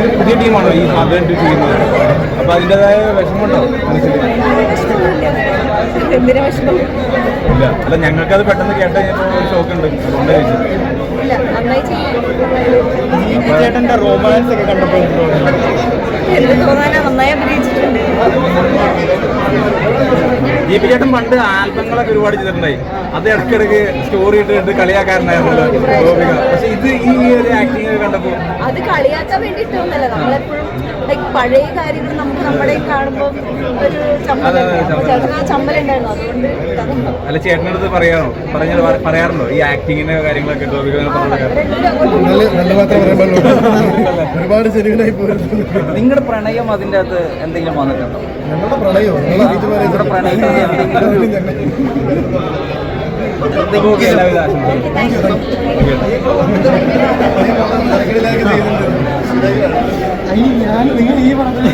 ഈ ആദ്യമായിട്ട് ചെയ്യുന്നത്? അപ്പൊ അതിന്റെതായ വിഷമമുണ്ടോ മനസ്സിൽ? എന്തിനാ വിഷമം? ഇല്ല. അല്ല ഞങ്ങൾക്കത് പെട്ടെന്ന് കേട്ട് ഒരു ഷോക്ക് ഉണ്ട് അതുകൊണ്ട് ചേട്ടന്റെ റൊമാൻസ് ഒക്കെ കണ്ടപ്പോൾ എന്ത് തോന്നാനാ നന്നായി അഭിനയിച്ചിട്ടുണ്ട്. ദീപി ചേട്ടൻ പണ്ട് ആൽബങ്ങളൊക്കെ ഒരുപാട് ചെയ്തിട്ടുണ്ടായി. അത് ഇടയ്ക്കിടയ്ക്ക് സ്റ്റോറി ഇട്ടിട്ട് കളിയാക്കാരനായിരുന്നല്ലോ ഗോപിക. പക്ഷെ ഇത് ഈ ഒരു ആക്ടിങ് അത് കളിയാക്കാൻ വേണ്ടിട്ടൊന്നല്ല നമ്മളെപ്പോഴും ലൈക്ക് പഴയ കാര്യങ്ങൾ നമുക്ക് നമ്മുടെ കാണുമ്പോൾ ഒരു ചമ്മല ചമ്മൽ. ആ ചമ്മലുണ്ടായിരുന്നു അതുകൊണ്ട്. അല്ല ചേട്ടനടുത്ത് പറയാണോ പറഞ്ഞ പറയാറുണ്ടോ? ഈ ആക്ടിങ്ങിന്റെ കാര്യങ്ങളൊക്കെ ഒരുപാട് നിങ്ങളുടെ പ്രണയം അതിന്റെ അകത്ത് എന്തെങ്കിലും വന്നിട്ടുണ്ടോ? ഞങ്ങളുടെ പ്രണയം നിങ്ങളുടെ പ്രണയം എന്തെങ്കിലും എല്ലാവിധ ആശംസകളും ചെയ്യുന്നുണ്ട് ഞാൻ നിങ്ങൾ ഈ പറഞ്ഞ